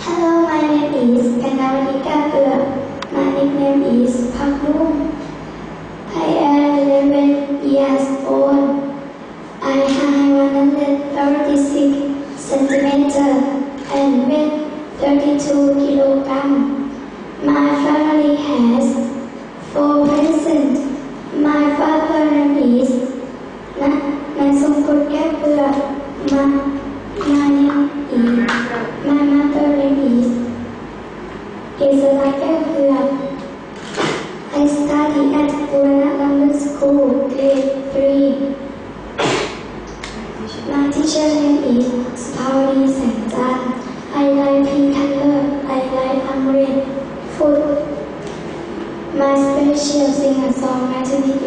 Hello, my name is Kanawalika Pura. My nickname is Paknum. I am 11 years old. I have 136 centimeters and weigh 32 kilograms. My family has four persons. My father name is Na Nasungkut Kapura. My, my My teacher name is Pauli Sengzan. I like pink color. I like umbrella. Food. My special sing a song. My technique